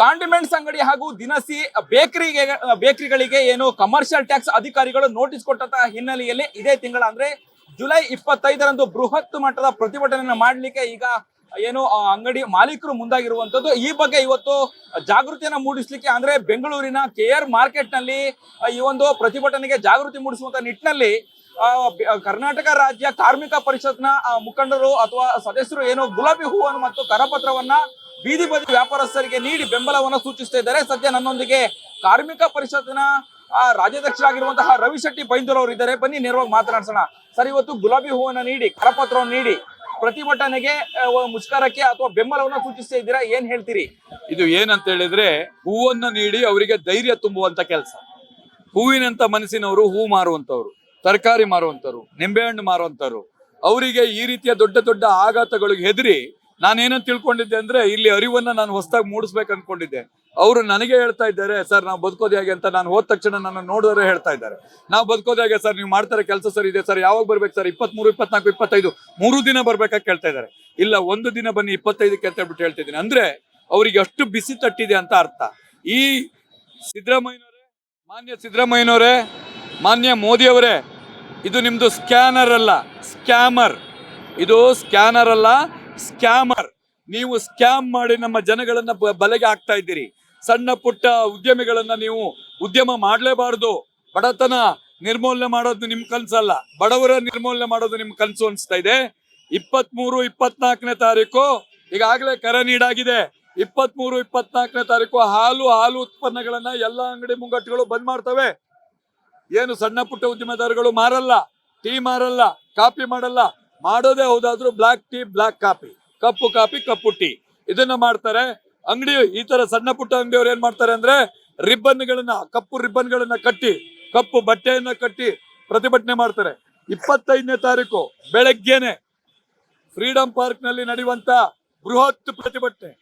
Condiments ಅಂಗಡಿ ಹಾಗೂ ದಿನಸಿ ಬೇಕರಿಗೆ, ಬೇಕರಿಗಳಿಗೆ ಏನು ಕಮರ್ಷಿಯಲ್ ಟ್ಯಾಕ್ಸ್ ಅಧಿಕಾರಿಗಳು ನೋಟಿಸ್ ಕೊಟ್ಟಂತಹ ಹಿನ್ನೆಲೆಯಲ್ಲಿ ಇದೇ ತಿಂಗಳ ಅಂದ್ರೆ ಜುಲೈ ಇಪ್ಪತ್ತೈದರಂದು ಬೃಹತ್ ಮಟ್ಟದ ಪ್ರತಿಭಟನೆಯನ್ನು ಮಾಡಲಿಕ್ಕೆ ಈಗ ಏನು ಅಂಗಡಿ ಮಾಲೀಕರು ಮುಂದಾಗಿರುವಂತದ್ದು. ಈ ಬಗ್ಗೆ ಇವತ್ತು ಜಾಗೃತಿಯನ್ನು ಮೂಡಿಸ್ಲಿಕ್ಕೆ ಅಂದ್ರೆ ಬೆಂಗಳೂರಿನ ಕೆ ಆರ್ ಮಾರ್ಕೆಟ್ನಲ್ಲಿ ಈ ಒಂದು ಪ್ರತಿಭಟನೆಗೆ ಜಾಗೃತಿ ಮೂಡಿಸುವಂತ ನಿಟ್ಟಿನಲ್ಲಿ ಕರ್ನಾಟಕ ರಾಜ್ಯ ಕಾರ್ಮಿಕ ಪರಿಷತ್ನ ಮುಖಂಡರು ಅಥವಾ ಸದಸ್ಯರು ಏನು ಗುಲಾಬಿ ಹೂವನ್ನು ಮತ್ತು ಕರಪತ್ರವನ್ನ ಬೀದಿ ಬದಿ ವ್ಯಾಪಾರಸ್ಥರಿಗೆ ನೀಡಿ ಬೆಂಬಲವನ್ನು ಸೂಚಿಸ್ತಾ ಇದ್ದಾರೆ. ಸದ್ಯ ನನ್ನೊಂದಿಗೆ ಕಾರ್ಮಿಕ ಪರಿಷತ್ನ ಆ, ರಾಜ್ಯಾಧ್ಯಕ್ಷರಾಗಿರುವಂತಹ ರವಿ ಶೆಟ್ಟಿ ಬೈಂದೂರ್ ಅವರು ಇದ್ದಾರೆ. ಬನ್ನಿ ನೇರವಾಗಿ ಮಾತನಾಡ್ಸೋಣ. ಸರ್ ಇವತ್ತು ಗುಲಾಬಿ ಹೂವನ್ನ ನೀಡಿ ಕರಪತ್ರವನ್ನು ನೀಡಿ ಪ್ರತಿಭಟನೆಗೆ ಮುಷ್ಕರಕ್ಕೆ ಅಥವಾ ಬೆಂಬಲವನ್ನ ಸೂಚಿಸ್ತಾ ಇದ್ದೀರಾ? ಏನ್ ಹೇಳ್ತೀರಿ? ಇದು ಏನಂತ ಹೇಳಿದ್ರೆ ಹೂವನ್ನು ನೀಡಿ ಅವರಿಗೆ ಧೈರ್ಯ ತುಂಬುವಂತ ಕೆಲಸ. ಹೂವಿನಂತ ಮನಸ್ಸಿನವರು ಹೂ ಮಾರುವಂತವ್ರು ತರಕಾರಿ ಮಾರುವಂತವ್ರು ನಿಂಬೆಹಣ್ಣು ಮಾರುವಂತವ್ರು ಅವರಿಗೆ ಈ ರೀತಿಯ ದೊಡ್ಡ ದೊಡ್ಡ ಆಘಾತಗಳಿಗೆ ಹೆದರಿ ನಾನೇನಂತ ತಿಳ್ಕೊಂಡಿದ್ದೆ ಅಂದ್ರೆ ಇಲ್ಲಿ ಅರಿವನ್ನ ನಾನು ಹೊಸದಾಗಿ ಮೂಡಿಸ್ಬೇಕು ಅನ್ಕೊಂಡಿದ್ದೆ. ಅವರು ನನಗೆ ಹೇಳ್ತಾ ಇದ್ದಾರೆ, ಸರ್, ನಾವು ಬದುಕೋದು ಹೇಗೆ ಅಂತ ನಾನು ಹೋದ ತಕ್ಷಣ ನನ್ನ ನೋಡಿದ್ರೆ ಹೇಳ್ತಾ ಇದ್ದಾರೆ. ನಾವು ಬದುಕೋದು ಹೇಗೆ, ಸರ್, ನೀವು ಮಾಡ್ತಾರೆ ಕೆಲಸ ಸರ್ ಇದೆ, ಸರ್, ಯಾವಾಗ ಬರ್ಬೇಕು, ಸರ್, ಇಪ್ಪತ್ಮೂರು, ಇಪ್ಪತ್ನಾಲ್ಕು, ಇಪ್ಪತ್ತೈದು, ಮೂರು ದಿನ ಬರ್ಬೇಕಾಗಿ ಕೇಳ್ತಾ ಇದ್ದಾರೆ. ಇಲ್ಲ, ಒಂದು ದಿನ ಬನ್ನಿ, ಇಪ್ಪತ್ತೈದಕ್ಕೆ ಅಂತ ಹೇಳ್ಬಿಟ್ಟು ಹೇಳ್ತಿದ್ದೀನಿ. ಅಂದ್ರೆ ಅವರಿಗೆ ಅಷ್ಟು ಬಿಸಿ ತಟ್ಟಿದೆ ಅಂತ ಅರ್ಥ. ಈ ಸಿದ್ದರಾಮಯ್ಯನವರೇ, ಮಾನ್ಯ ಸಿದ್ದರಾಮಯ್ಯನವರೇ, ಮಾನ್ಯ ಮೋದಿಯವರೇ, ಇದು ನಿಮ್ದು ಸ್ಕ್ಯಾನರ್ ಅಲ್ಲ, ಸ್ಕ್ಯಾಮರ್. ಇದು ಸ್ಕ್ಯಾನರ್ ಅಲ್ಲ ಸ್ಕ್ಯಾಮರ್. ನೀವು ಸ್ಕ್ಯಾಮ್ ಮಾಡಿ ನಮ್ಮ ಜನಗಳನ್ನ ಬಲೆಗೆ ಹಾಕ್ತಾ ಇದ್ದೀರಿ. ಸಣ್ಣ ಪುಟ್ಟ ಉದ್ಯಮಿಗಳನ್ನ ನೀವು ಉದ್ಯಮ ಮಾಡಲೇಬಾರದು. ಬಡತನ ನಿರ್ಮೂಲನೆ ಮಾಡೋದು ನಿಮ್ ಕನ್ಸಲ್ಲ. ಬಡವರ ನಿರ್ಮೂಲನೆ ಮಾಡೋದು ನಿಮ್ ಕನ್ಸು ಅನ್ಸ್ತಾ ಇದೆ. ಇಪ್ಪತ್ಮೂರು, ಇಪ್ಪತ್ನಾಲ್ಕನೇ ತಾರೀಕು ಈಗಾಗಲೇ ಕರೆ ನೀಡಾಗಿದೆ. ಇಪ್ಪತ್ಮೂರು, ಇಪ್ಪತ್ನಾಲ್ಕನೇ ತಾರೀಕು ಹಾಲು ಹಾಲು ಉತ್ಪನ್ನಗಳನ್ನ ಎಲ್ಲಾ ಅಂಗಡಿ ಮುಂಗಟ್ಟುಗಳು ಬಂದ್ ಮಾಡ್ತವೆ. ಏನು ಸಣ್ಣ ಪುಟ್ಟ ಉದ್ಯಮದಾರಗಳು ಮಾರಲ್ಲ. ಟೀ ಮಾರಲ್ಲ. ಕಾಫಿ ಮಾಡಲ್ಲ. ಮಾಡೋದೇ ಹೌದಾದ್ರೂ ಬ್ಲಾಕ್ ಟೀ ಬ್ಲಾಕ್ ಕಾಫಿ ಕಪ್ಪು ಕಾಫಿ ಕಪ್ಪು ಟೀ ಇದನ್ನ ಮಾಡ್ತಾರೆ. ಅಂಗಡಿ ಈ ತರ ಸಣ್ಣ ಪುಟ್ಟ ಅಂಗಡಿಯವ್ರು ಏನ್ ಮಾಡ್ತಾರೆ ಅಂದ್ರೆ ರಿಬ್ಬನ್ಗಳನ್ನ, ಕಪ್ಪು ರಿಬ್ಬನ್ಗಳನ್ನ ಕಟ್ಟಿ, ಕಪ್ಪು ಬಟ್ಟೆಯನ್ನ ಕಟ್ಟಿ ಪ್ರತಿಭಟನೆ ಮಾಡ್ತಾರೆ. ಇಪ್ಪತ್ತೈದನೇ ತಾರೀಕು, ಬೆಳಗ್ಗೆನೆ ಫ್ರೀಡಂ ಪಾರ್ಕ್ನಲ್ಲಿ ನಡೆಯುವಂತ ಬೃಹತ್ ಪ್ರತಿಭಟನೆ.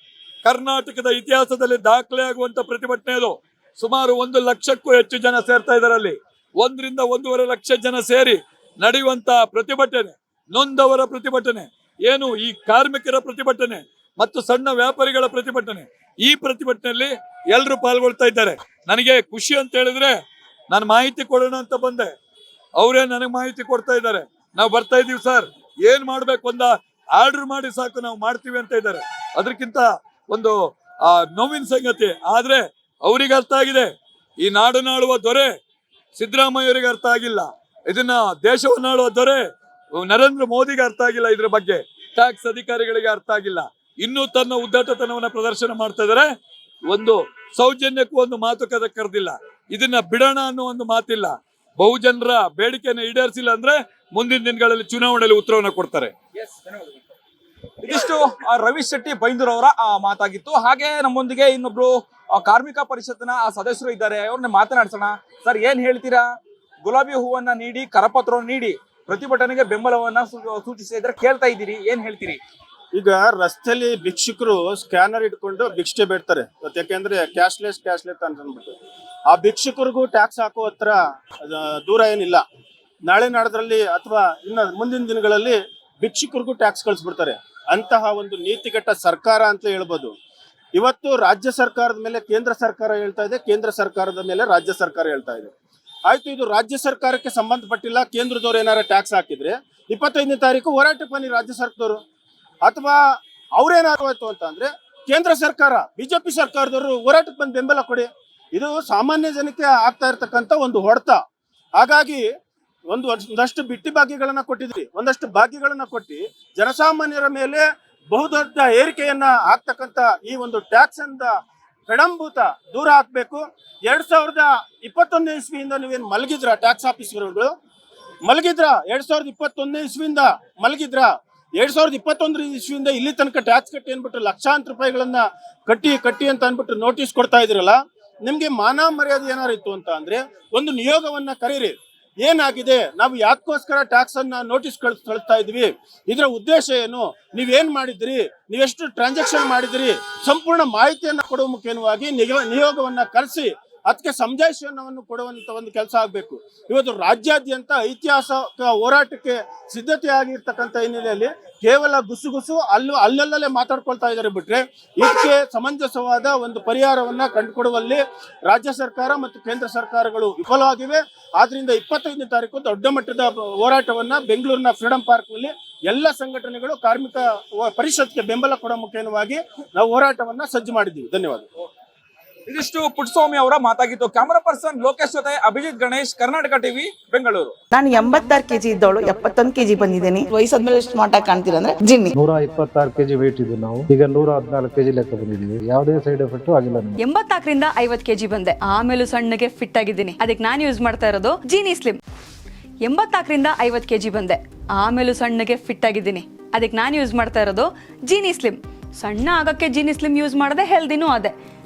ಕರ್ನಾಟಕದ ಇತಿಹಾಸದಲ್ಲಿ ದಾಖಲೆ ಆಗುವಂತ ಪ್ರತಿಭಟನೆ ಅದು. ಸುಮಾರು ಒಂದು ಲಕ್ಷಕ್ಕೂ ಹೆಚ್ಚು ಜನ ಸೇರ್ತಾ ಇದ್ದಾರೆ ಅಲ್ಲಿ. ಒಂದರಿಂದ ಒಂದೂವರೆ ಲಕ್ಷ ಜನ ಸೇರಿ ನಡೆಯುವಂತ ಪ್ರತಿಭಟನೆ. ನೊಂದವರ ಪ್ರತಿಭಟನೆ, ಏನು ಈ ಕಾರ್ಮಿಕರ ಪ್ರತಿಭಟನೆ ಮತ್ತು ಸಣ್ಣ ವ್ಯಾಪಾರಿಗಳ ಪ್ರತಿಭಟನೆ, ಈ ಪ್ರತಿಭಟನೆಯಲ್ಲಿ ಎಲ್ಲರೂ ಪಾಲ್ಗೊಳ್ತಾ ಇದ್ದಾರೆ. ನನಗೆ ಖುಷಿ ಅಂತ ಹೇಳಿದ್ರೆ ನಾನು ಮಾಹಿತಿ ಕೊಡೋಣ ಅಂತ ಬಂದೆ. ಅವರೇ ನನಗೆ ಮಾಹಿತಿ ಕೊಡ್ತಾ ಇದ್ದಾರೆ. ನಾವು ಬರ್ತಾ ಇದೀವಿ ಸರ್. ಏನ್ ಮಾಡ್ಬೇಕು ಒಂದ ಆರ್ಡರ್ ಮಾಡಿ ಸಾಕು, ನಾವು ಮಾಡ್ತೀವಿ ಅಂತ ಇದ್ದಾರೆ. ಅದಕ್ಕಿಂತ ಒಂದು, ಆ, ನೋವಿನ ಸಂಗತಿ. ಆದ್ರೆ ಅವರಿಗೆ ಅರ್ಥ ಆಗಿದೆ. ಈ ನಾಡನಾಳುವ ದೊರೆ ಸಿದ್ದರಾಮಯ್ಯವರಿಗೆ ಅರ್ಥ ಆಗಿಲ್ಲ. ಇದನ್ನ ದೇಶವನ್ನಾಳುವ ದೊರೆ ನರೇಂದ್ರ ಮೋದಿಗೆ ಅರ್ಥ ಆಗಿಲ್ಲ ಇದ್ರ ಬಗ್ಗೆ. ಟ್ಯಾಕ್ಸ್ ಅಧಿಕಾರಿಗಳಿಗೆ ಅರ್ಥ ಆಗಿಲ್ಲ. ಇನ್ನೂ ತನ್ನ ಉದ್ದಟತನವನ್ನ ಪ್ರದರ್ಶನ ಮಾಡ್ತಾ ಇದಾರೆ. ಒಂದು ಸೌಜನ್ಯಕ್ಕೂ ಒಂದು ಮಾತುಕತೆ ಕರೆದಿಲ್ಲ. ಇದನ್ನ ಬಿಡೋಣ ಅನ್ನೋ ಒಂದು ಮಾತಿಲ್ಲ. ಬಹುಜನರ ಬೇಡಿಕೆಯನ್ನು ಈಡೇರಿಸಿಲ್ಲ ಅಂದ್ರೆ ಮುಂದಿನ ದಿನಗಳಲ್ಲಿ ಚುನಾವಣೆಯಲ್ಲಿ ಉತ್ತರವನ್ನ ಕೊಡ್ತಾರೆ. ಇದಿಷ್ಟು ರವಿ ಶೆಟ್ಟಿ ಬೈಂದೂರ್ ಅವರ ಆ, ಮಾತಾಗಿತ್ತು. ಹಾಗೆ ನಮ್ಮೊಂದಿಗೆ ಇನ್ನೊಬ್ರು ಕಾರ್ಮಿಕ ಪರಿಷತ್ನ ಸದಸ್ಯರು ಇದ್ದಾರೆ. ಅವ್ರನ್ನ ಮಾತನಾಡ್ಸೋಣ. ಸರ್ ಏನ್ ಹೇಳ್ತೀರಾ? ಗುಲಾಬಿ ಹೂವನ್ನ ನೀಡಿ ಕರಪತ್ರವನ್ನು ನೀಡಿ. ಪ್ರತಿಭಟನೆಗೆ ಬೆಂಬಲವನ್ನ ಸೂಚಿಸಿದ್ರೆ ಕೇಳ್ತಾ ಇದ್ದೀರಿ, ಏನ್ ಹೇಳ್ತೀರಿ? ಈಗ ರಸ್ತೆಯಲ್ಲಿ ಭಿಕ್ಷುಕರು ಸ್ಕ್ಯಾನರ್ ಇಟ್ಕೊಂಡು ಭಿಕ್ಷೆ ಬೇಡ್ತಾರೆ. ಇವತ್ತು ಯಾಕೆಂದ್ರೆ ಕ್ಯಾಶ್ಲೆಸ್ ಕ್ಯಾಶ್ಲೆಸ್ ಅಂತ ಆ ಭಿಕ್ಷುಕರಿಗೂ ಟ್ಯಾಕ್ಸ್ ಹಾಕೋ ಹತ್ರ ದೂರ ಏನಿಲ್ಲ. ನಾಳೆ ನಾಡದ್ರಲ್ಲಿ ಅಥವಾ ಇನ್ನ ಮುಂದಿನ ದಿನಗಳಲ್ಲಿ ಭಿಕ್ಷುಕರಿಗೂ ಟ್ಯಾಕ್ಸ್ ಕಳಿಸ್ಬಿಡ್ತಾರೆ. ಅಂತಹ ಒಂದು ನೀತಿಗೆಟ್ಟ ಸರ್ಕಾರ ಅಂತ ಹೇಳ್ಬೋದು. ಇವತ್ತು ರಾಜ್ಯ ಸರ್ಕಾರದ ಮೇಲೆ ಕೇಂದ್ರ ಸರ್ಕಾರ ಹೇಳ್ತಾ ಇದೆ, ಕೇಂದ್ರ ಸರ್ಕಾರದ ಮೇಲೆ ರಾಜ್ಯ ಸರ್ಕಾರ ಹೇಳ್ತಾ ಇದೆ. ಆಯ್ತು, ಇದು ರಾಜ್ಯ ಸರ್ಕಾರಕ್ಕೆ ಸಂಬಂಧಪಟ್ಟಿಲ್ಲ, ಕೇಂದ್ರದವ್ರು ಏನಾರ ಟ್ಯಾಕ್ಸ್ ಹಾಕಿದ್ರೆ, ಇಪ್ಪತ್ತೈದನೇ ತಾರೀಕು ಹೋರಾಟ ಬನ್ನಿ ರಾಜ್ಯ ಸರ್ಕಾರದವರು. ಅಥವಾ ಅವ್ರೇನಾರು ಆಯ್ತು ಅಂತ ಕೇಂದ್ರ ಸರ್ಕಾರ, ಬಿಜೆಪಿ ಸರ್ಕಾರದವರು ಹೋರಾಟಕ್ಕೆ ಬಂದು ಬೆಂಬಲ ಕೊಡಿ. ಇದು ಸಾಮಾನ್ಯ ಜನಕ್ಕೆ ಆಗ್ತಾ ಇರತಕ್ಕಂತ ಒಂದು ಹೊಡೆತ. ಹಾಗಾಗಿ, ಒಂದು ಒಂದಷ್ಟು ಬಿಟ್ಟಿ ಭಾಗ್ಯಗಳನ್ನ ಕೊಟ್ಟಿದ್ರಿ. ಒಂದಷ್ಟು ಭಾಗ್ಯಗಳನ್ನ ಕೊಟ್ಟು, ಜನಸಾಮಾನ್ಯರ ಮೇಲೆ ಬಹುದೊಡ್ಡ ಏರಿಕೆಯನ್ನ ಆಗ್ತಕ್ಕಂಥ ಈ ಒಂದು ಟ್ಯಾಕ್ಸ್ ಅಂದ ಕಡಂಭೂತ ದೂರ ಹಾಕಬೇಕು ಎರಡು ಸಾವಿರದ ಇಪ್ಪತ್ತೊಂದನೇ ಇಸ್ವಿಯಿಂದ ನೀವೇನು ಮಲಗಿದ್ರ ಟ್ಯಾಕ್ಸ್ ಆಫೀಸರ್ಗಳು ಮಲಗಿದ್ರ? ಎರಡು ಸಾವಿರದ ಇಪ್ಪತ್ತೊಂದನೇ ಇಸ್ವಿಯಿಂದ ಮಲಗಿದ್ರ? ಎರಡು ಸಾವಿರದ ಇಪ್ಪತ್ತೊಂದರ ಇಸ್ವಿಯಿಂದ ಇಲ್ಲಿ ತನಕ ಟ್ಯಾಕ್ಸ್ ಕಟ್ಟಿ ಅಂದ್ಬಿಟ್ಟು ಲಕ್ಷಾಂತರ ರೂಪಾಯಿಗಳನ್ನ ಕಟ್ಟಿ ಕಟ್ಟಿ ಅಂತ ಅಂದ್ಬಿಟ್ಟು ನೋಟಿಸ್ ಕೊಡ್ತಾ ಇದ್ರಲ್ಲ ನಿಮ್ಗೆ ಮಾನ ಮರ್ಯಾದೆ ಏನಾರು ಇತ್ತು ಅಂತ ಅಂದ್ರೆ ಒಂದು ನಿಯೋಗವನ್ನ ಕರೀರಿ. ಏನಾಗಿದೆ? ನಾವು ಯಾಕೋಸ್ಕರ ಟ್ಯಾಕ್ಸ್ ಅನ್ನ ನೋಟಿಸ್ ಕಳ್ಸ್ ಕಳಿಸ್ತಾ ಇದ್ವಿ? ಇದರ ಉದ್ದೇಶ ಏನು? ನೀವೇನ್ ಮಾಡಿದ್ರಿ? ನೀವೆಷ್ಟು ಟ್ರಾನ್ಸಾಕ್ಷನ್ ಮಾಡಿದ್ರಿ? ಸಂಪೂರ್ಣ ಮಾಹಿತಿಯನ್ನ ಕೊಡುವ ಮುಖೇನವಾಗಿ ನಿಯೋಗವನ್ನ ಕರೆಸಿ ಅದಕ್ಕೆ ಸಮಜಾಯಿಷವನ್ನು ಕೊಡುವಂತ ಒಂದು ಕೆಲಸ ಆಗಬೇಕು. ಇವತ್ತು ರಾಜ್ಯಾದ್ಯಂತ ಐತಿಹಾಸಿಕ ಹೋರಾಟಕ್ಕೆ ಸಿದ್ಧತೆ ಆಗಿರ್ತಕ್ಕಂಥ ಹಿನ್ನೆಲೆಯಲ್ಲಿ ಕೇವಲ ಗುಸುಗುಸು ಅಲ್ಲೂ ಅಲ್ಲಲ್ಲೇ ಮಾತಾಡ್ಕೊಳ್ತಾ ಇದ್ದಾರೆ ಬಿಟ್ರೆ ಇದಕ್ಕೆ ಸಮಂಜಸವಾದ ಒಂದು ಪರಿಹಾರವನ್ನ ಕಂಡುಕೊಡುವಲ್ಲಿ ರಾಜ್ಯ ಸರ್ಕಾರ ಮತ್ತು ಕೇಂದ್ರ ಸರ್ಕಾರಗಳು ವಿಫಲವಾಗಿವೆ. ಆದ್ರಿಂದ ಇಪ್ಪತ್ತೈದನೇ ತಾರೀಕು ದೊಡ್ಡ ಮಟ್ಟದ ಹೋರಾಟವನ್ನ ಬೆಂಗಳೂರಿನ ಫ್ರೀಡಂ ಪಾರ್ಕ್ನಲ್ಲಿ ಎಲ್ಲ ಸಂಘಟನೆಗಳು ಕಾರ್ಮಿಕ ಪರಿಷತ್ಗೆ ಬೆಂಬಲ ಕೊಡೋ ಮುಖೇನವಾಗಿ ನಾವು ಹೋರಾಟವನ್ನ ಸಜ್ಜು ಮಾಡಿದ್ದೀವಿ. ಧನ್ಯವಾದ. ಇದಿಷ್ಟು ಪುಟ್ಟಸ್ವಾಮಿ ಅವರ ಮಾತಾಗಿತ್ತು ಕ್ಯಾಮರಾ ಪರ್ಸನ್ ಲೋಕೇಶ್ ಜೊತೆ ಅಭಿಜಿತ್ ಗಣೇಶ್ ಕರ್ನಾಟಕ ಟಿವಿ ಬೆಂಗಳೂರು. ನಾನು ಎಂಬತ್ತಾರು ಕೆಜಿ ಇದ್ದವಳು ಎಪ್ಪತ್ತೊಂದು ಕೆಜಿ ಬಂದಿದ್ದೀನಿ. ವಯಸ್ಸಾದ್ಮೇಲೆ ಸ್ಮಾರ್ಟ್ ಆಗಿ ಕಾಣ್ತೀರಾ ಅಂದ್ರೆ ಜಿನ್ನಿ. ನೂರ ಇಪ್ಪತ್ತಾರು ಕೆಜಿ ವೇಟ್ ಇದ್ದು ನಾವು. ಈಗ ನೂರ ಹದಿನಾಲ್ಕು ಕೆಜಿ ಲೆಕ್ಕ ಬಂದಿದ್ದೀವಿ. ಯಾವುದೇ ಸೈಡ್ ಎಫೆಕ್ಟ್ ಆಗಿಲ್ಲ ನಮಗೆ. ಎಂಬತ್ನಾಲ್ಕರಿಂದ ಐವತ್ ಕೆಜಿ ಬಂದೆ. ಆಮೇಲೂ ಸಣ್ಣಗೆ ಫಿಟ್ ಆಗಿದ್ದೀನಿ. ಅದಕ್ಕೆ ನಾನು ಯೂಸ್ ಮಾಡ್ತಾ ಇರೋದು ಜೀನಿ ಸ್ಲಿಮ್ ಎಂಬತ್ನಾಲ್ಕರಿಂದ ಐವತ್ತು ಕೆಜಿ ಬಂದೆ. ಆಮೇಲೂ ಸಣ್ಣಗೆ ಫಿಟ್ ಆಗಿದ್ದೀನಿ. ಅದಕ್ಕೆ ನಾನು ಯೂಸ್ ಮಾಡ್ತಾ ಇರೋದು ಜೀನಿ ಸ್ಲಿಮ್ ಸಣ್ಣ ಆಗಕ್ಕೆ ಜೀನಿ ಸ್ಲಿಮ್ ಯೂಸ್ ಮಾಡದೆ ಹೆಲ್ದಿನೂ ಅದೇ.